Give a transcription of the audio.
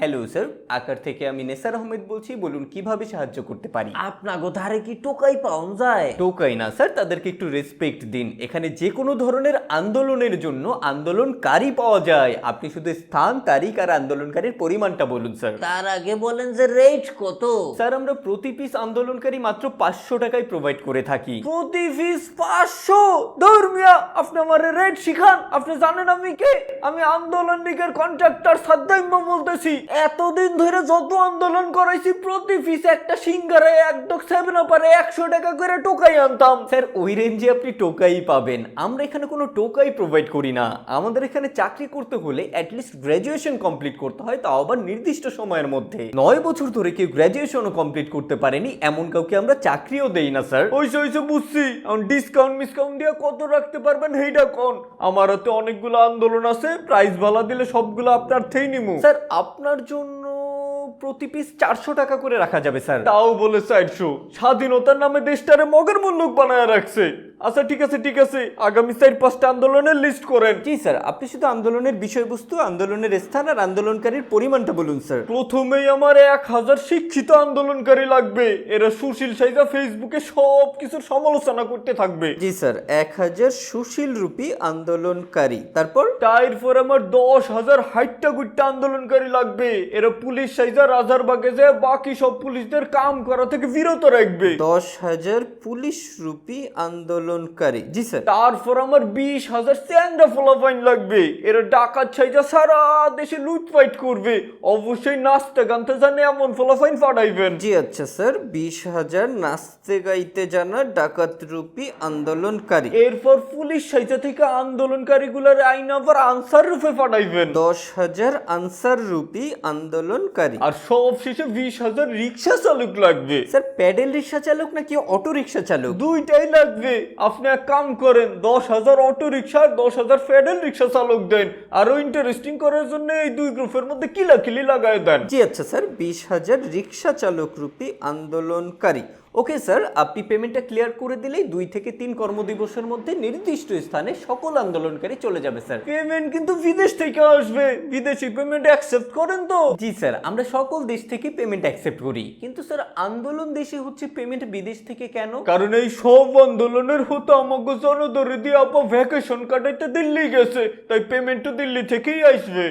Hello sir আকার থেকে আমি নেসার আহমেদ বলছি। বলুন কীভাবে সাহায্য করতে পারি? আপনাগো ধারে কি টোকাই পাওয়া যায়? টোকাই না স্যার। তাদেরকে একটু রেসপেক্ট দিন। এখানে যে কোনো ধরনের আন্দোলনের জন্য আন্দোলনকারী পাওয়া যায়। আপনি শুধু স্থান তারিখ আর আন্দোলনকারীর পরিমাণটা বলুন স্যার। তার আগে বলেন যে রেট কত। স্যার আমরা প্রতি পিস আন্দোলনকারী মাত্র পাঁচশো টাকায় প্রোভাইড করে থাকি। প্রতি পিস পাঁচশো? ধর্মিয়া আপনি আমার রেট শিখান। আপনি জানেন আমি কে? আমি আন্দোলন লীগের কন্ট্রাক্টর সাদ্দাইম্মা বলতেছি। এতদিন ধরে যত আন্দোলন করাইছি প্রতি ফিস একটা সিঙ্গারে এক ডক সেভেন আপারে একশো টাকা করে টোকাই আনতাম। স্যার ওই রেঞ্জে আপনি টোকাই পাবেন। আমরা এখানে কোনো টোকাই প্রোভাইড করি না। আমাদের এখানে চাকরি করতে হলে অ্যাটলিস্ট গ্র্যাজুয়েশন কমপ্লিট করতে হয় তাও আবার নির্দিষ্ট সময়ের মধ্যে। নয় বছর ধরে কেউ গ্র্যাজুয়েশনও কমপ্লিট করতে পারেনি এমন কাউকে আমরা চাকরিও দেই না স্যার। ওইসে ওইসে বুঝছি। এখন ডিসকাউন্ট মিসকাউন্ট দিয়ে কত রাখতে পারবেন সেইটা কোন? আমার হাতে অনেকগুলো আন্দোলন আছে প্রাইস ভালা দিলে সবগুলো আপনার থেই নিমু। স্যার আপনার জন্য প্রতি পিস চারশো টাকা করে রাখা যাবে স্যার তাও বলে চারশো। স্বাধীনতার নামে দেশটারে মগের মুল্লুক বানায় রাখছে। আচ্ছা ঠিক আছে ঠিক আছে। আগামী চার পাঁচটা আন্দোলনের লিস্ট করেন। জি স্যার আপনি শুধু আন্দোলনের বিষয়বস্তু আন্দোলনের স্থান আর আন্দোলনকারীর পরিমাণটা বলুন স্যার প্রথমেই আমার এক হাজার শিক্ষিত আন্দোলনকারী লাগবে। এরা সুশীল সাইজা ফেসবুকে সব কিছুর সমালোচনা করতে থাকবে। জি স্যার এক হাজার সুশীল রূপী আন্দোলনকারী। তারপর? তারপর আমার দশ হাজার হাইটটা গুট্টা আন্দোলনকারী লাগবে। এরা পুলিশ সাইজা রাজার বাগে যায় বাকি সব পুলিশদের কাম করা থেকে বিরত রাখবে। দশ হাজার পুলিশ রূপী আন্দোলনকারী। জি স্যার। তারপর আমার বিশ হাজার স্যান্ডা ফলাফাইন লাগবে। এরা ডাকাত ছাইজা সারা দেশে লুটপাইট করবে। অবশ্যই নাচতে গানতে জানে এমন ফলাফাইন পাঠাইবেন। জি আচ্ছা স্যার। বিশ হাজার নাচতে গাইতে জানা ডাকাত রূপী আন্দোলনকারী। এরপর পুলিশ সাইজা থেকে আন্দোলনকারীগুলোর আইন আবার আনসার রূপে পাঠাইবেন। দশ হাজার আনসার রূপী আন্দোলনকারী। আর সব শেষে বিশ হাজার রিক্সা চালক লাগবে। স্যার প্যাডেল রিক্সা চালক নাকি অটো রিক্সা চালক? দুইটাই লাগবে। আপনি এক কাম করেন দশ হাজার অটো রিক্সা আর দশ হাজার প্যাডেল রিক্সা চালক দেন। আরও ইন্টারেস্টিং করার জন্য এই দুই গ্রুপের মধ্যে কিলাকিলি লাগায় দেন। জি আচ্ছা স্যার। বিশ হাজার রিক্সা চালক রূপী আন্দোলনকারী। ওকে স্যার আপনি পেমেন্টটা ক্লিয়ার করে দিলেই দুই থেকে তিন কর্মদিবসের মধ্যে নির্দিষ্ট স্থানে সকল আন্দোলনকারী চলে যাবে স্যার পেমেন্ট কিন্তু বিদেশ থেকে আসবে। বিদেশি পেমেন্ট অ্যাকসেপ্ট করেন তো। জি স্যার আমরা সকল দেশ থেকে পেমেন্ট অ্যাকসেপ্ট করি। কিন্তু স্যার আন্দোলন দেশে হচ্ছে পেমেন্ট বিদেশ থেকে কেন? কারণ এই সব আন্দোলনের হতো আমাকে জনদরে দিয়ে আপা ভ্যাকেশন কাটাইতে দিল্লি গেছে তাই পেমেন্ট তো দিল্লি থেকেই আসবে।